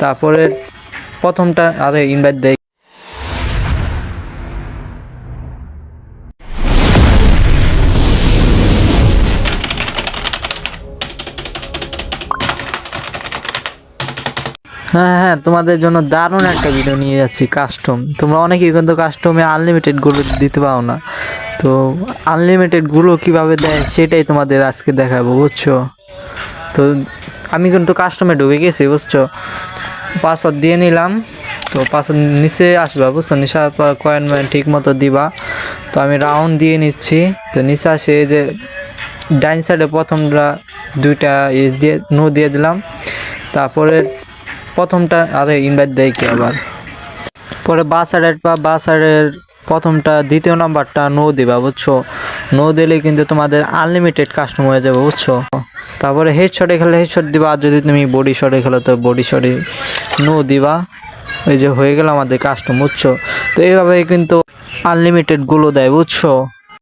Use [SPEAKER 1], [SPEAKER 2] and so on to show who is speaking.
[SPEAKER 1] তারপরে প্রথমটা আরে ইনভাইট দেয়। হ্যাঁ হ্যাঁ তোমাদের জন্য দারুণ একটা ভিডিও নিয়ে যাচ্ছি কাস্টম তোমরা অনেকেই কিন্তু কাস্টমে আনলিমিটেডগুলো দিতে পারো না। তো আনলিমিটেডগুলো কীভাবে দেয় সেটাই তোমাদের আজকে দেখাবো, বুঝছ? তো আমি কিন্তু কাস্টমে ঢুকে গেছি, বুঝছ? পাসওয়ার্ড দিয়ে নিলাম। তো পাসওয়ার্ড নিচে আসবা, বুঝছ? নিশা কয়েন ঠিক মতো দিবা। তো আমি রাউন্ড দিয়ে নিচ্ছি। তো নিচে আসে যে ডাইন সাইডে প্রথমটা দুইটা ইস দিয়ে নো দিয়ে দিলাম। তারপরে প্রথমটা আরে ইনভাইট দেয় কি আবার? পরে বা সাইডের বা বা সাইডের প্রথমটা, দ্বিতীয় নাম্বারটা নো দিবা, বুঝছ? নো দিলে কিন্তু তোমাদের আনলিমিটেড কাস্টম হয়ে যাবে, বুঝছ? তারপরে হেড শটে খেলে হেড শট দিবা, আর যদি তুমি বডি শটে খেলো তো বডি শটে নো দিবা। এই যে হয়ে গেল আমাদের কাস্টম বুঝছ? তো এইভাবে কিন্তু আনলিমিটেডগুলো দেয়, বুঝছ?